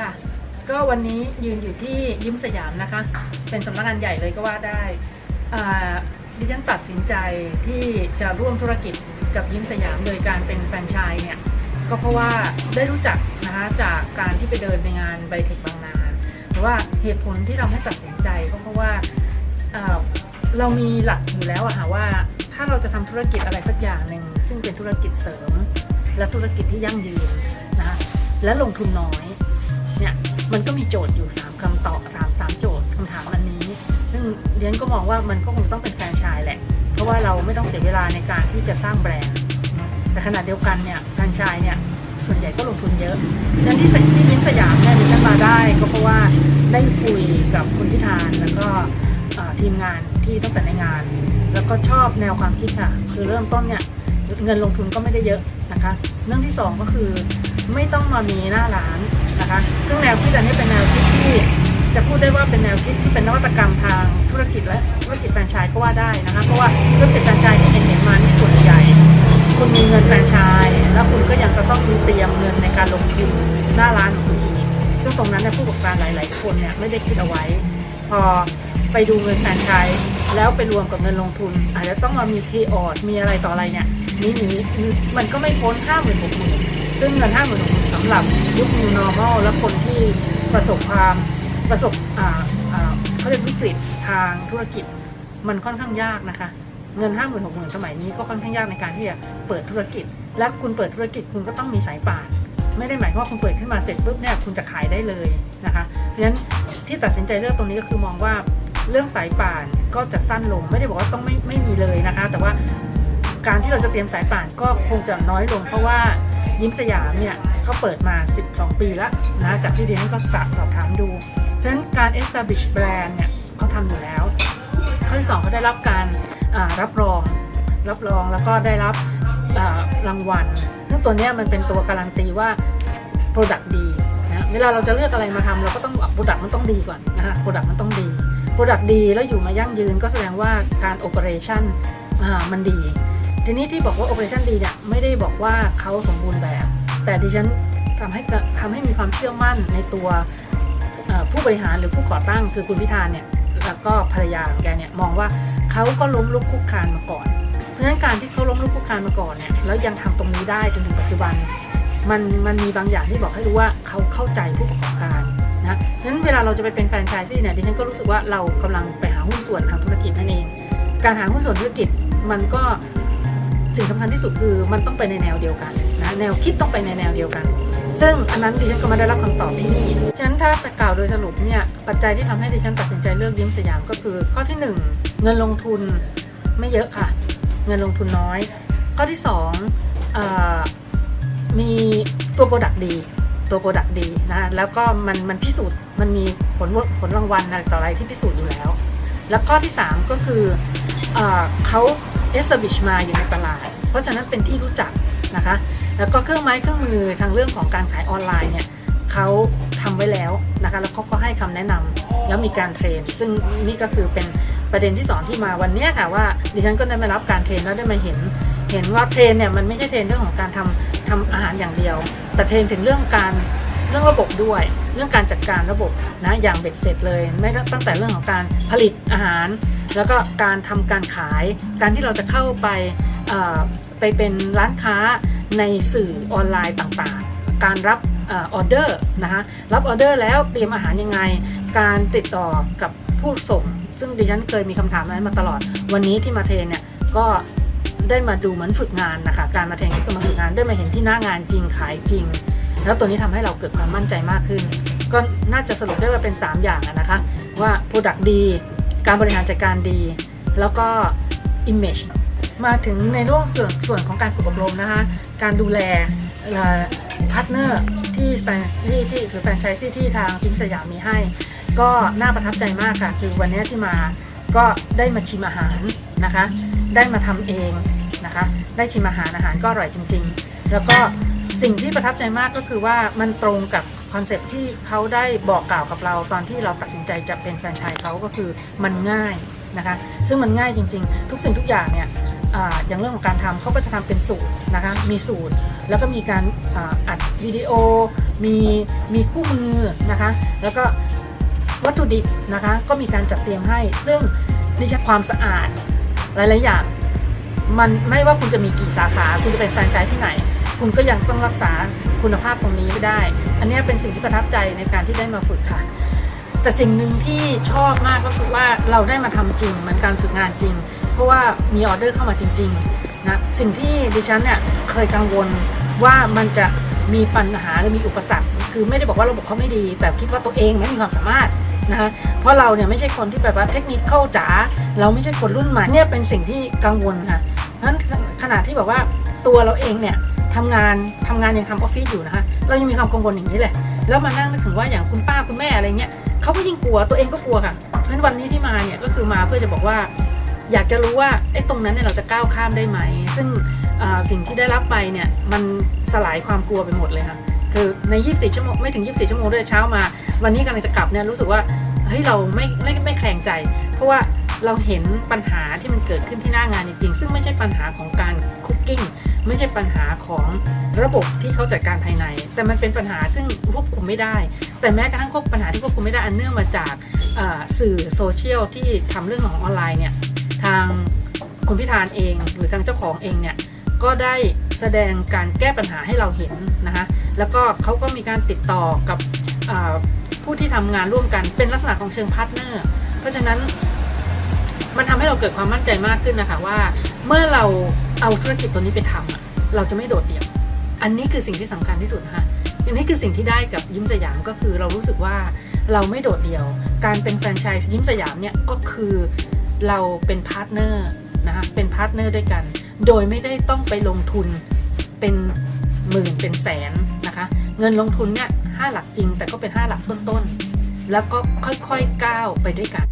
ค่ะ ก็วันนี้ยืนอยู่ที่ยิ้มสยามนะคะ เป็นสำนักงานใหญ่เลยก็ว่าได้ดิฉันตัดสินใจที่จะร่วมธุรกิจกับยิ้มสยามโดยการเป็นแฟรนไชส์เนี่ย ก็เพราะว่าได้รู้จักนะคะจากการที่ไปเดินในงานไบเทคบางนาแต่ว่าเหตุผลที่เราให้ตัดสินใจก็เพราะว่าเอ่อเรามีหลักอยู่แล้วอะค่ะว่าถ้าเราจะทำธุรกิจอะไรสักอย่างหนึ่งซึ่งเป็นธุรกิจเสริม และธุรกิจที่ยั่งยืนนะคะและลงทุนน้อย เนี่ยมันก็มีโจทย์อยู่ 3คำตอบสามสามโจทย์คำถามอันนี้ ซึ่งเรียนก็มองว่ามันก็คงต้องเป็นแฟรนไชส์แหละ เพราะว่าเราไม่ต้องเสียเวลาในการที่จะสร้างแบรนด์ แต่ขณะเดียวกันเนี่ยแฟรนไชส์เนี่ยส่วนใหญ่ก็ลงทุนเยอะดังนั้นที่สที่ยิ้มสยามเนี่ยดิฉันมาได้ก็เพราะว่าได้คุยกับคุณพิธานแล้วก็ทีมงานที่ตั้งแต่ในงาน แล้วก็ชอบแนวความคิดค่ะ คือเริ่มต้นเนี่ยเงินลงทุนก็ไม่ได้เยอะนะคะ เรื่องที่สองก็คือไม่ต้องมามีหน้าร้าน นะคะซึ่งแนวคิดอันนี้เป็นแนวคิดที่จะพูดได้ว่าเป็นแนวคิดที่เป็นนวัตกรรมทางธุรกิจและธุรกิจแฟรนไชส์ก็ว่าได้นะคะเพราะว่าธุรกิจแฟรนไชส์ที่เห็นเห็นมานี่ส่วนใหญ่ คุณมีเงินแฟรนไชส์แล้วคุณก็ยังจะต้องมีเตรียมเงินในการลงทุนหน้าร้านของคุณอีกซึ่งตรงนั้นเนี่ยผู้ประกอบการหลาย ๆ คนเนี่ยไม่ได้คิดเอาไว้ พอไปดูเงินแฟรนไชส์แล้วไปรวมกับเงินลงทุน อาจจะต้องมามีทีออดมีอะไรต่ออะไรเนี่ยนี่นี้มันก็ไม่พ้นห้าหมื่นหกหมื่น ซึ่งเงินห้าหมื่นหกหมื่นสำหรับยุค new normal และคนที่ประสบความประสบอ่าอ่าเขาเรียกวิกฤตทางธุรกิจมันค่อนข้างยากนะคะ เงินห้าหมื่นหกหมื่นสมัยนี้ก็ค่อนข้างยากในการที่จะเปิดธุรกิจ และคุณเปิดธุรกิจคุณก็ต้องมีสายป่าน ไม่ได้หมายความว่าคุณเปิดขึ้นมาเสร็จปุ๊บเนี่ยคุณจะขายได้เลยนะคะเพราะฉะนั้นที่ตัดสินใจเลือกตรงนี้ก็คือมองว่าเรื่องสายป่านก็จะสั้นลงไม่ได้บอกว่าต้องไม่ไม่มีเลยนะคะ แต่ว่าการที่เราจะเตรียมสายป่านก็คงจะน้อยลง เพราะว่า ยิ้มสยามเนี่ยเขาเปิดมา 12 ปีแล้วนะจากที่เรียนก็สอบถามดู เพราะฉะนั้นการ establish brand เนี่ยเขาทำอยู่แล้วข้อที่สองเขาได้รับการรับรองรับรองแล้วก็ได้รับรางวัลซึ่งตัวเนี้ยมันเป็นตัวการันตีว่า Product ดีนะเวลาเราจะเลือกอะไรมาทำเราก็ต้องบอก Product มันต้องดีก่อนนะฮะ Product มันต้องดี Product ดีแล้วอยู่มายั่งยืนก็แสดงว่าการ Operation อ่ามันดี ทีนี้ที่บอกว่า Operation ดีเนี่ยไม่ได้บอกว่าเขาสมบูรณ์แบบ แต่ดิฉันทำให้เกิดทำให้มีความเชื่อมั่นในตัวผู้บริหารหรือผู้ก่อตั้งคือคุณพิธาเนี่ยแล้วก็ภรรยาของแกเนี่ยมองว่าเขาก็ล้มลุกคลุกคลานมาก่อน เพราะฉะนั้นการที่เขาล้มลุกคลุกคลานมาก่อนเนี่ยแล้วยังทำตรงนี้ได้จนถึงปัจจุบัน มันมันมีบางอย่างที่บอกให้รู้ว่าเขาเข้าใจผู้ประกอบการนะฉะนั้นเวลาเราจะไปเป็นแฟรนไชส์เนี่ยดิฉันก็รู้สึกว่าเรากำลังไปหาหุ้นส่วนทางธุรกิจนั่นเอง การหาหุ้นส่วนธุรกิจมันก็ สิ่งสำคัญที่สุดคือมันต้องไปในแนวเดียวกันนะแนวคิดต้องไปในแนวเดียวกัน ซึ่งอันนั้นดิฉันก็มาได้รับคำตอบที่นี่ฉะนั้นถ้าจะกล่าวโดยสรุปเนี่ยปัจจัยที่ทำให้ดิฉันตัดสินใจเลือกยิ้มสยามก็คือ ข้อที่หนึ่งเงินลงทุนไม่เยอะค่ะ เงินลงทุนน้อย ข้อที่สองมีตัวโปรดักต์ดีตัวโปรดักต์ดีนะแล้วก็มันมันพิสูจน์มันมีผลผลรางวัลอะไรต่ออะไรที่พิสูจน์อยู่แล้ว แล้วข้อที่ 3 ก็คืออเขา เอสบิชมาอยู่ในตลาด เพราะฉะนั้นเป็นที่รู้จักนะคะ แล้วก็เครื่องไม้เครื่องมือทางเรื่องของการขายออนไลน์เนี่ยเขาทำไว้แล้วนะคะแล้วเขาก็ให้คำแนะนำแล้วมีการเทรน ซึ่งนี่ก็คือเป็นประเด็นที่สองที่มาวันนี้ค่ะว่าดิฉันก็ได้มารับการเทรนแล้วได้มาเห็น เห็นว่าเทรนเนี่ยมันไม่ใช่เทรนเรื่องของการทำทำอาหารอย่างเดียว แต่เทรนถึงเรื่องการเรื่องระบบด้วย เรื่องการจัดการระบบนะอย่างเบ็ดเสร็จเลย ไม่ตั้งแต่เรื่องของการผลิตอาหาร แล้วก็การทำการขาย การที่เราจะเข้าไปไปเป็นร้านค้าในสื่อออนไลน์ต่างๆ การรับออเดอร์นะคะรับออเดอร์แล้วเตรียมอาหารยังไง การติดต่อกับผู้ส่ง ซึ่งดิฉันเคยมีคำถามนั้นมาตลอด วันนี้ที่มาเทนเนี่ยก็ได้มาดูเหมือนฝึกงานนะคะ การมาเทนก็มาฝึกงานได้มาเห็นที่หน้างานจริงขายจริง แล้วตัวนี้ทำให้เราเกิดความมั่นใจมากขึ้น ก็น่าจะสรุปได้ว่าเป็น 3 อย่างนะคะ ว่า Product ดี การบริหารจัดการดี แล้วก็ Image มาถึงในเรื่องส่วนส่วนของการฝึกอบรมนะคะการดูแลพาร์ทเนอร์ที่แฟนที่ที่หรือแฟรนไชส์ที่ที่ทางซิมสยามมีให้ ก็น่าประทับใจมากค่ะ คือวันนี้ที่มาก็ได้มาชิมอาหารนะคะ ได้มาทำเองนะคะ ได้ชิมอาหารอาหารก็อร่อยจริง ๆ แล้วก็สิ่งที่ประทับใจมากก็คือว่ามันตรงกับ คอนเซปที่เขาได้บอกกล่าวกับเราตอนที่เราตัดสินใจจะเป็นแฟรนไชส์เขาก็คือมันง่ายนะคะ ซึ่งมันง่ายจริง ๆ ทุกสิ่งทุกอย่างเนี่ยอย่างเรื่องของการทำเขาก็จะทำเป็นสูตรนะคะ มีสูตรแล้วก็มีการอ,อัดวิดีโอ มีมีคู่มือนะคะ แล้วก็วัตถุดิบนะคะ ก็มีการจัดเตรียมให้ ซึ่งดิฉันความสะอาดหลายๆอย่างมันไม่ว่าคุณจะมีกี่สาขา คุณจะเป็นแฟรนไชส์ที่ไหน คุณก็ยังต้องรักษาคุณภาพตรงนี้ไม่ได้ อันนี้เป็นสิ่งที่ประทับใจในการที่ได้มาฝึกค่ะ แต่สิ่งหนึ่งที่ชอบมากก็คือว่าเราได้มาทำจริงเหมือนการฝึกงานจริง เพราะว่ามีออเดอร์เข้ามาจริงๆนะสิ่งที่ดิฉันเนี่ยเคยกังวลว่ามันจะมีปัญหาหรือมีอุปสรรค คือไม่ได้บอกว่าระบบเขาไม่ดี แต่คิดว่าตัวเองไม่มีความสามารถนะคะเพราะเราเนี่ยไม่ใช่คนที่แบบว่าเทคนิคเข้าจ๋าเราไม่ใช่คนรุ่นใหม่เนี่ยเป็นสิ่งที่กังวลค่ะเพราะฉะนั้นขณะที่แบบว่าตัวเราเองเนี่ย ทำงานทำงานยังทำออฟฟิศอยู่นะคะ เรายังมีความกังวลอย่างนี้เลยแล้วมานั่งนึกถึงว่าอย่างคุณป้าคุณแม่อะไรเงี้ยเขาก็ยิ่งกลัวตัวเองก็กลัวค่ะเพราะฉะนั้นวันนี้ที่มาเนี่ยก็คือมาเพื่อจะบอกว่า อยากจะรู้ว่าไอ้ตรงนั้นเนี่ยเราจะก้าวข้ามได้ไหม ซึ่งสิ่งที่ได้รับไปเนี่ยมันสลายความกลัวไปหมดเลยค่ะคือใน 24 ชั่วโมงไม่ถึง 24 ชั่วโมงด้วยเช้ามา วันนี้กำลังจะกลับเนี่ยรู้สึกว่าเฮ้ยเราไม่ไม่ไม่แคลงใจ เพราะว่า เราเห็นปัญหาที่มันเกิดขึ้นที่หน้างานจริงๆ ซึ่งไม่ใช่ปัญหาของการคุกกิ้งไม่ใช่ปัญหาของระบบที่เขาจัดการภายใน แต่มันเป็นปัญหาซึ่งควบคุมไม่ได้ แต่แม้กระทั่งควบปัญหาที่ควบคุมไม่ได้อันเนื่องมาจากสื่อโซเชียลที่ทำเรื่องของออนไลน์เนี่ยทางคุณพิธานเอง หรือทางเจ้าของเองเนี่ยก็ได้แสดงการแก้ปัญหาให้เราเห็นนะคะแล้วก็เขาก็มีการติดต่อกับผู้ที่ทำงานร่วมกันเป็นลักษณะของเชิงพาร์ทเนอร์ เพราะฉะนั้น มันทำให้เราเกิดความมั่นใจมากขึ้นนะคะว่า เมื่อเราเอาธุรกิจตัวนี้ไปทำอะเราจะไม่โดดเดี่ยว อันนี้คือสิ่งที่สำคัญที่สุดนะคะอันนี้คือสิ่งที่ได้กับยิ้มสยามก็คือเรารู้สึกว่าเราไม่โดดเดี่ยว การเป็นแฟรนไชส์ยิ้มสยามเนี่ยก็คือเราเป็นพาร์ทเนอร์นะคะเป็นพาร์ทเนอร์ด้วยกัน โดยไม่ได้ต้องไปลงทุนเป็นหมื่นเป็นแสนนะคะ เงินลงทุนเนี่ยห้าหลักจริงแต่ก็เป็นห้าหลักต้นๆ แล้วก็ค่อยๆก้าวไปด้วยกัน